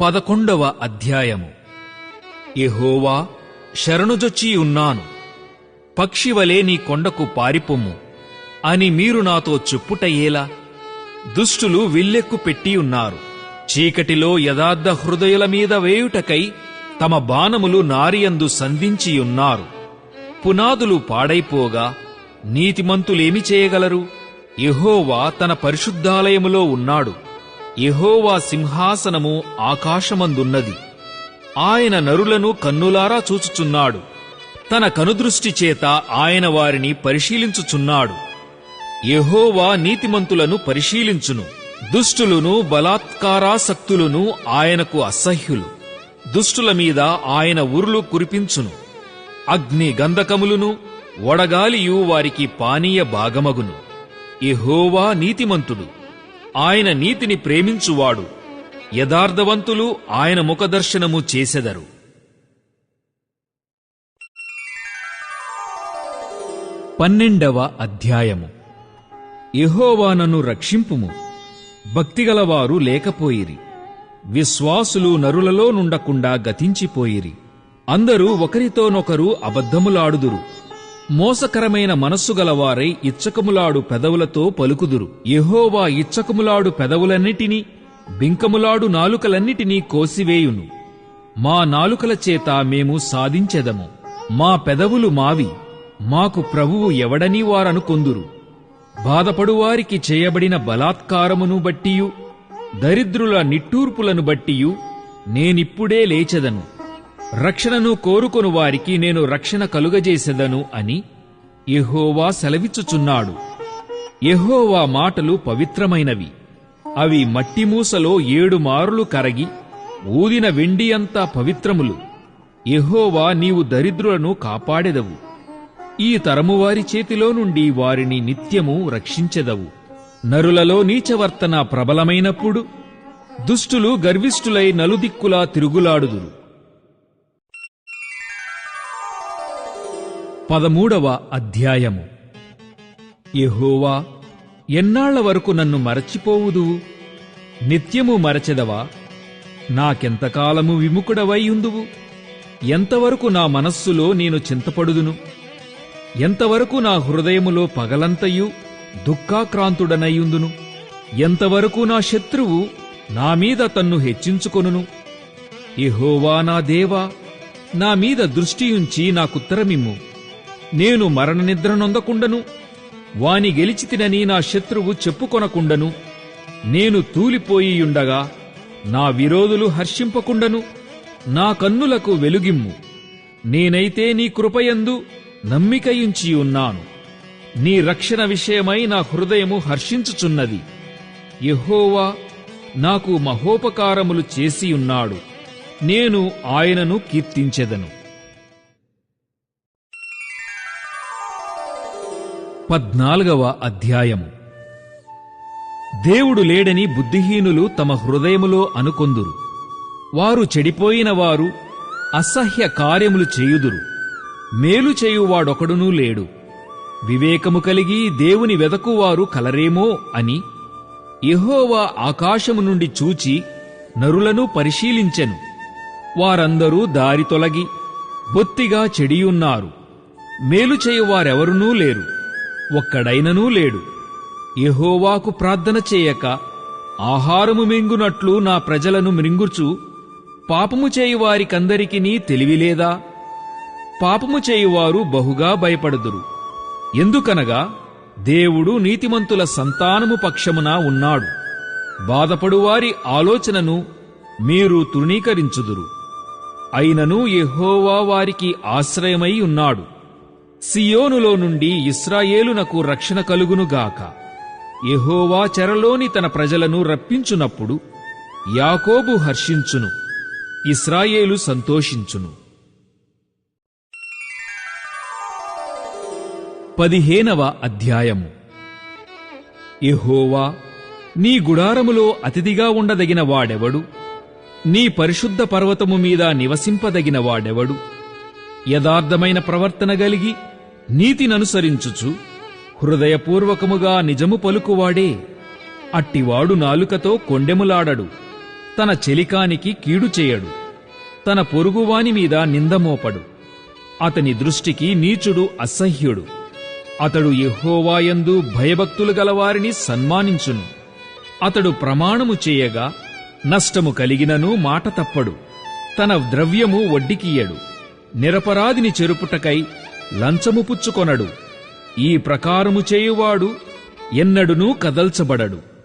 పదకొండవ అధ్యాయము. ఎహోవా శరణుజొచ్చి ఉన్నాను. పక్షివలే నీ కొండకు పారిపొమ్ము. అని మీరు నాతో చెప్పుటయేలా? దుష్టులు విల్లెక్కు పెట్టి ఉన్నారు. చీకటిలో యథార్థ హృదయుల మీద వేయుటకై తమ బాణములు నారియందు సంధించియున్నారు పునాదులు పాడైపోగా నీతిమంతులేమి చేయగలరు? ఎహోవా తన పరిశుద్ధాలయములో ఉన్నాడు. యహోవా సింహాసనము ఆకాశమందున్నది. ఆయన నరులను కన్నులారా చూచుచున్నాడు. తన కనుదృష్టి చేత ఆయన వారిని పరిశీలించుచున్నాడు. యహోవా నీతిమంతులను పరిశీలించును. దుష్టులను బలాత్కారాసక్తులను ఆయనకు అసహ్యులు. దుష్టుల మీద ఆయన ఉరులు కురిపించును. అగ్ని గంధకములును వడగాలియు వారికి పానీయ భాగమగును. ఎహోవా నీతిమంతుడు. ఆయన నీతిని ప్రేమించువాడు. యథార్థవంతులు ఆయన ముఖదర్శనము చేసెదరు. పన్నెండవ అధ్యాయము. యహోవానను రక్షింపుము. భక్తిగలవారు లేకపోయిరి. విశ్వాసులు నరులలో నుండకుండా గతించిపోయిరి. అందరూ ఒకరితోనొకరు అబద్ధములాడుదురు. మోసకరమైన మనస్సు గలవారై ఇచ్చకములాడు పెదవులతో పలుకుదురు. యహోవా ఇచ్చకములాడు పెదవులన్నిటినీ బింకములాడు నాలుకలన్నిటినీ కోసివేయును. మా నాలుకల చేత మేము సాధించెదము. మా పెదవులు మావి. మాకు ప్రభువు ఎవడని వారనుకొందురు. బాధపడువారికి చేయబడిన బలాత్కారమును బట్టియు దరిద్రుల నిట్టూర్పులను బట్టియు నేనిప్పుడే లేచెదను. రక్షణను కోరుకొను వారికి నేను రక్షణ కలుగజేసెదను అని యెహోవా సెలవిచ్చుచున్నాడు. యెహోవా మాటలు పవిత్రమైనవి. అవి మట్టిమూసలో ఏడు మారులు కరగి ఊదిన వెండి అంతా పవిత్రములు. యెహోవా నీవు దరిద్రులను కాపాడెదవు. ఈ తరము వారి చేతిలో నుండి వారిని నిత్యము రక్షించెదవు. నరులలో నీచవర్తన ప్రబలమైనప్పుడు దుష్టులు గర్విష్ఠులై నలుదిక్కులా తిరుగులాడుదురు. పదమూడవ అధ్యాయము. యహోవా ఎన్నాళ్ళ వరకు నన్ను మరచిపోవుదువు నిత్యము మరచెదవా? నాకెంతకాలము విముఖుడవై ఉందువు? ఎంతవరకు నా మనస్సులో నేను చింతపడుదును? ఎంతవరకు నా హృదయములో పగలంతయు దుఃఖాక్రాంతుడనయ్యుందును ఎంతవరకు నా శత్రువు నా మీద తన్ను హెచ్చించుకొనును? ఇహోవా నా దేవా నా మీద దృష్టియుంచి నాకుత్తరమిమ్ము. నేను మరణ నిద్ర నొందకుండను. వాని గెలిచితినని నా శత్రువు చెప్పుకొనకుండను. నేను తూలిపోయియుండగా నా విరోధులు హర్షింపకుండను. నా కన్నులకు వెలుగిమ్ము. నేనైతే నీ కృపయందు నమ్మికయుంచి ఉన్నాను నీ రక్షణ విషయమై నా హృదయము హర్షించుచున్నది. యహోవా నాకు మహోపకారములు చేసి ఉన్నాడు నేను ఆయనను కీర్తించెదను. పద్నాలుగవ అధ్యాయము. దేవుడు లేడని బుద్ధిహీనులు తమ హృదయములో అనుకొందురు. వారు చెడిపోయిన వారు అసహ్య కార్యములు చేయుదురు. మేలు చేయువాడొకడునూ లేడు. వివేకము కలిగి దేవుని వెదకువారు కలరేమో అని యహోవా ఆకాశము నుండి చూచి నరులను పరిశీలించెను. వారందరూ దారి తొలగి బొత్తిగా చెడియున్నారు. మేలు చేయువారెవరునూ లేరు. ఒక్కడైననూ లేడు. యహోవాకు ప్రార్థన చేయక ఆహారము మింగునట్లు నా ప్రజలను మృంగుచు పాపము చేయువారికందరికినీ తెలివిలేదా పాపము చేయువారు బహుగా భయపడుదురు. ఎందుకనగా దేవుడు నీతిమంతుల సంతానము పక్షమున ఉన్నాడు. బాధపడువారి ఆలోచనను మీరు తృణీకరించుదురు. అయినను యహోవా వారికి ఆశ్రయమై ఉన్నాడు. సియోనులో నుండి ఇస్రాయేలునకు రక్షణ కలుగునుగాక. యహోవా చెరలోని తన ప్రజలను రప్పించునప్పుడు యాకోబు హర్షించును ఇస్రాయేలు సంతోషించును. పదిహేనవ అధ్యాయము. ఎహోవా నీ గుడారములో అతిథిగా ఉండదగిన వాడెవడు? నీ పరిశుద్ధ పర్వతము మీద నివసింపదగిన వాడెవడు? యథార్థమైన ప్రవర్తన గలిగి నీతిననుసరించుచు హృదయపూర్వకముగా నిజము పలుకువాడే అట్టివాడు నాలుకతో కొండెములాడడు. తన చెలికానికి కీడు చేయడు. తన పొరుగువాని మీద నిందమోపడు అతని దృష్టికి నీచుడు అసహ్యుడు. అతడు యహోవాయందు భయభక్తులు గలవారిని సన్మానించును. అతడు ప్రమాణము చేయగా నష్టము కలిగినను మాట తప్పడు. తన ద్రవ్యము వడ్డికియ్యడు. నిరపరాధిని చెరుపుటకై లంచము పుచ్చుకొనడు. ఈ ప్రకారము చేయువాడు ఎన్నడునూ కదల్చబడడు.